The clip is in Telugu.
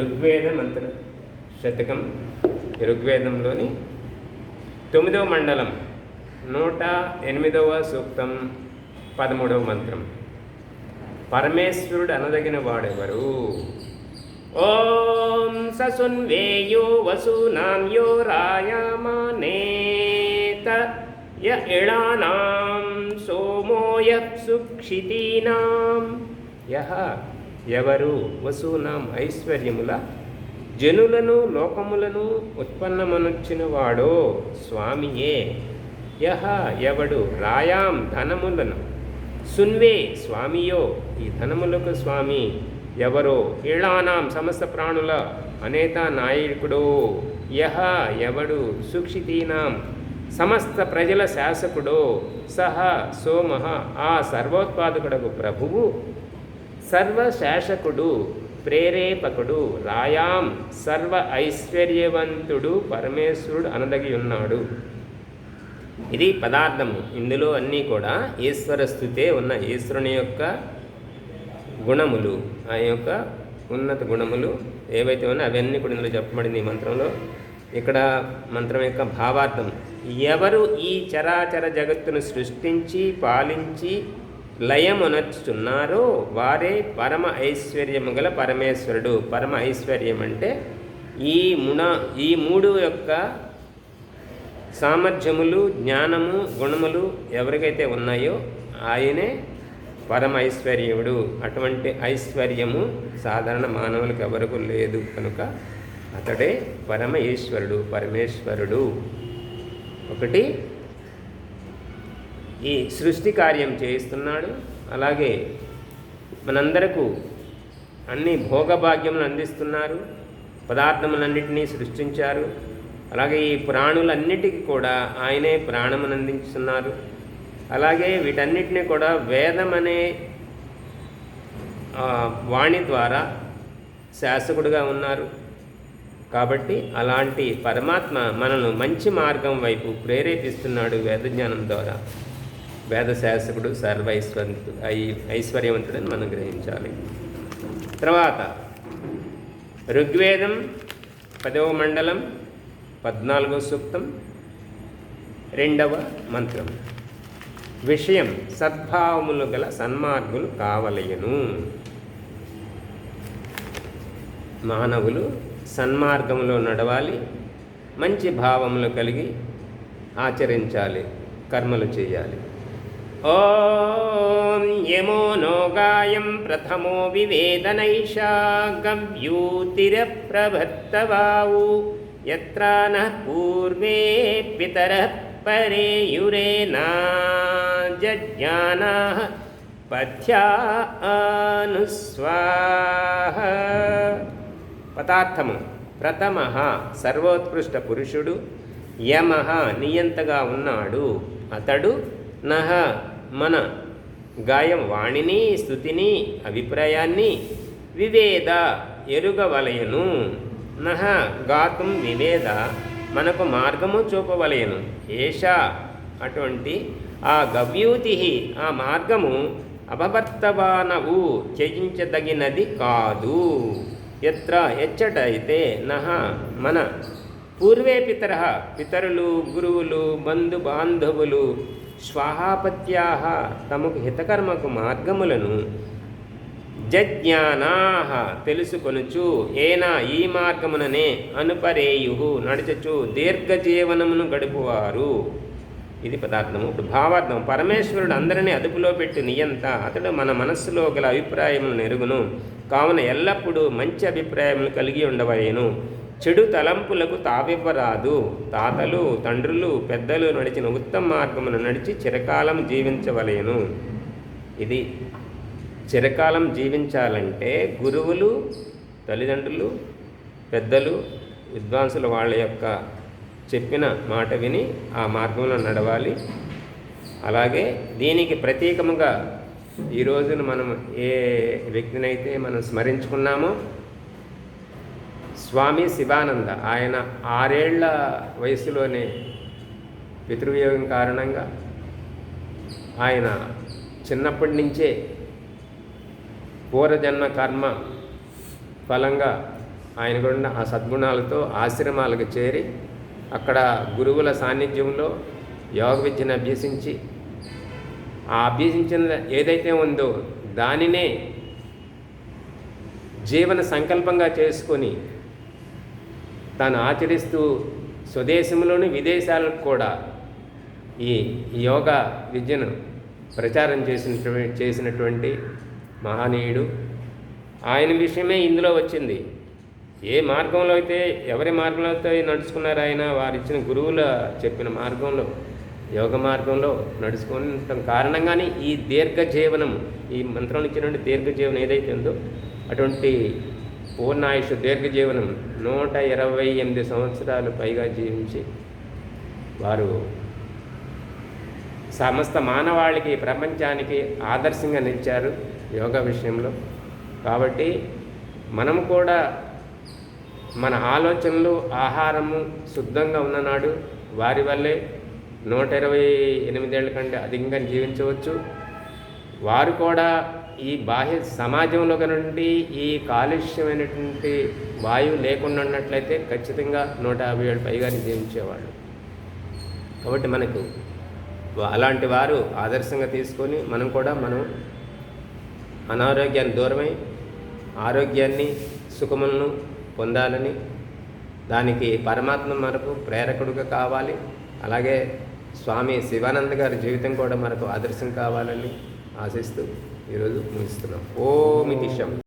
ఋగ్వేద మంత్ర శతకం ఋగ్వేదంలోని తొమ్మిదవ మండలం నూట ఎనిమిదవ సూక్తం పదమూడవ మంత్రం. పరమేశ్వరుడు అనదగిన వాడెవరు? ఓం ససున్వేయో వసూనాం యో రాయమానేత య ఇళానాం సోమోయ సుక్షితీనాం. యహ ఎవరు వసూనాం ఐశ్వర్యముల? జనులను లోకములను ఉత్పన్నమనొచ్చిన వాడో స్వామియే. యహ ఎవడు రాయాం ధనములను? సున్వే స్వామియో ఈ ధనములకు స్వామి ఎవరో ఈళానాం సమస్త ప్రాణుల అనేత నాయకుడో. యహ ఎవడు సుక్షితీనాం సమస్త ప్రజల శాసకుడో. సహ సోమః ఆ సర్వోత్పాదకుడకు ప్రభువు సర్వశాసకుడు ప్రేరేపకుడు రాయాం సర్వ ఐశ్వర్యవంతుడు పరమేశ్వరుడు అనదగి ఉన్నాడు. ఇది పదార్థము. ఇందులో అన్నీ కూడా ఈశ్వర స్థుతే ఉన్న ఈశ్వరుని యొక్క గుణములు. ఆ యొక్క ఉన్నత గుణములు ఏవైతే ఉన్నాయో అవన్నీ కూడా ఇందులో చెప్పబడింది ఈ మంత్రంలో. ఇక్కడ మంత్రం యొక్క భావార్థం. ఎవరు ఈ చరాచర జగత్తును సృష్టించి పాలించి లయమునర్చుచున్నారో వారే పరమ ఐశ్వర్యము గల పరమేశ్వరుడు. పరమ ఐశ్వర్యం అంటే ఈ ముణ ఈ మూడు యొక్క సామర్థ్యములు జ్ఞానము గుణములు ఎవరికైతే ఉన్నాయో ఆయనే పరమ ఐశ్వర్యముడు అటువంటి ఐశ్వర్యము సాధారణ మానవులకు ఎవరకు లేదు. కనుక అతడే పరమ ఈశ్వరుడు పరమేశ్వరుడు. ఒకటి ఈ సృష్టి కార్యం చేయిస్తున్నాడు. అలాగే మనందరకు అన్ని భోగభాగ్యములు అందిస్తున్నారు. పదార్థములన్నింటినీ సృష్టించారు. అలాగే ఈ ప్రాణులన్నిటికీ కూడా ఆయనే ప్రాణమును అందిస్తున్నారు అలాగే వీటన్నిటిని కూడా వేదం అనే వాణి ద్వారా శాసకుడుగా ఉన్నారు. కాబట్టి అలాంటి పరమాత్మ మనను మంచి మార్గం వైపు ప్రేరేపిస్తున్నాడు వేదజ్ఞానం ద్వారా. వేద శాసకుడు సర్వైశ్వర్యంతుడు ఐ ఐశ్వర్యవంతుడని మనం గ్రహించాలి. తర్వాత ఋగ్వేదం పదవ మండలం పద్నాలుగో సూక్తం రెండవ మంత్రం. విషయం సద్భావములు గల సన్మార్గులు కావలయను మానవులు సన్మార్గంలో నడవాలి మంచి భావములు కలిగి ఆచరించాలి కర్మలు చేయాలి. ఓం యమో నోగాయం ప్రథమో వివేదనైషా గవ్యూతిర ప్రభత్తవావు యత్ర నః పూర్వే పితర పరేయురేనా జజ్ఞానా పథ్యా అనుస్వాహ పదార్థము ప్రథమ సర్వోత్కృష్ట పురుషుడు యమ నియంతగా ఉన్నాడు అతడు నహ మన గాయం వాణిని స్థుతిని అభిప్రాయాన్ని వివేద ఎరుగవలయను. నహ గాతుం వివేద మనకు మార్గము చూపవలయను. ఏష అటువంటి ఆ గవ్యూతి ఆ మార్గము అపవర్తవానవు చేయించదగినది కాదు. ఎత్ర ఎచ్చట అయితే నహ మన పూర్వే పితర పితరులు గురువులు బంధు బాంధవులు స్వాహాపత్యా తమకు హితకర్మకు మార్గములను జజ్ఞానా తెలుసుకొనుచు ఏనా ఈ మార్గముననే అనుపరేయు నడుచచు దీర్ఘజీవనమును గడుపువారు. ఇది పదార్థము. ఇప్పుడు భావార్థం. పరమేశ్వరుడు అందరినీ అదుపులో పెట్టి నియంత అతడు మన మనస్సులో గల అభిప్రాయములను ఎరుగును కావున ఎల్లప్పుడూ మంచి అభిప్రాయములు కలిగి ఉండవలేను. చెడు తలంపులకు తావివ్వరాదు. తాతలు తండ్రులు పెద్దలు నడిచిన ఉత్తమ మార్గమును నడిచి చిరకాలం జీవించవలేను. ఇది చిరకాలం జీవించాలంటే గురువులు తల్లిదండ్రులు పెద్దలు విద్వాంసులు వాళ్ళ యొక్క చెప్పిన మాట విని ఆ మార్గంలో నడవాలి. అలాగే దీనికి ప్రతీకముగా ఈ రోజున మనం ఏ వ్యక్తినైతే మనం స్మరించుకున్నామో స్వామి శివానంద. ఆయన ఆరేళ్ళ వయసులోనే పితృవియోగం కారణంగా ఆయన చిన్నప్పటి నుంచే పూర్వజన్మ కర్మ ఫలంగా ఆయన కూడా ఆ సద్గుణాలతో ఆశ్రమాలకు చేరి అక్కడ గురువుల సాన్నిధ్యంలో యోగ విద్యను అభ్యసించి ఆ అభ్యసించిన ఏదైతే ఉందో దానినే జీవన సంకల్పంగా చేసుకొని తాను ఆచరిస్తూ స్వదేశంలోని విదేశాలకు కూడా ఈ యోగా విద్యను ప్రచారం చేసినటువంటి చేసినటువంటి మహనీయుడు. ఆయన విషయమే ఇందులో వచ్చింది. ఏ మార్గంలో అయితే ఎవరి మార్గంలో అయితే నడుచుకున్నారో ఆయన వారిచ్చిన గురువుల చెప్పిన మార్గంలో యోగ మార్గంలో నడుచుకోవటం కారణంగానే ఈ దీర్ఘ జీవనం ఈ మంత్రం ఇచ్చినటువంటి దీర్ఘ జీవనం ఏదైతే ఉందో అటువంటి పూర్ణాయుష్ దీర్ఘ జీవనం నూట ఇరవై ఎనిమిది సంవత్సరాలు పైగా జీవించి వారు సమస్త మానవాళికి ప్రపంచానికి ఆదర్శంగా నిలిచారు యోగా విషయంలో. కాబట్టి మనం కూడా మన ఆలోచనలు ఆహారము శుద్ధంగా ఉన్ననాడు వారి వల్లే నూట ఇరవై ఎనిమిదేళ్ళ కంటే అధికంగా జీవించవచ్చు. వారు కూడా ఈ బాహ్య సమాజంలో నుండి ఈ కాలుష్యమైనటువంటి వాయువు లేకుండా ఉన్నట్లయితే ఖచ్చితంగా నూట యాభై ఏళ్ళు పైగానే జీవించేవాళ్ళు. కాబట్టి మనకు అలాంటి వారు ఆదర్శంగా తీసుకొని మనం కూడా మనం అనారోగ్యాన్ని దూరమై ఆరోగ్యాన్ని సుఖములను పొందాలని దానికి పరమాత్మ మనకు ప్రేరకుడుగా కావాలి. అలాగే స్వామి శివానంద గారి జీవితం కూడా మనకు ఆదర్శం కావాలని ఆశిస్తూ ఈరోజు ముగిస్తున్నాం ఓమితి శం